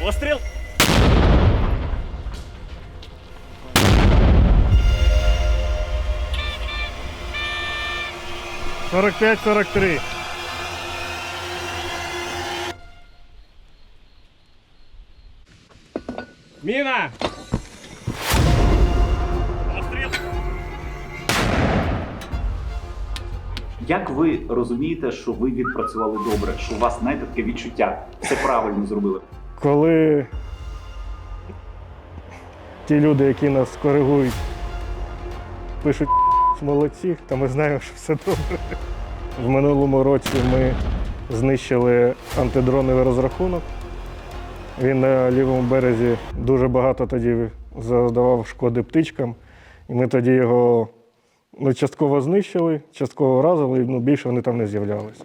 Постріл! Сорок п'ять, сорок три. Міна! Як ви розумієте, що ви відпрацювали добре, що у вас знаєте таке відчуття, все правильно зробили? Коли ті люди, які нас коригують, пишуть молодці, то ми знаємо, що все добре. В минулому році ми знищили антидроновий розрахунок. Він на лівому березі дуже багато тоді завдавав шкоди птичкам. І ми тоді його ну, частково знищили, частково вразили, ну, більше вони там не з'являлися.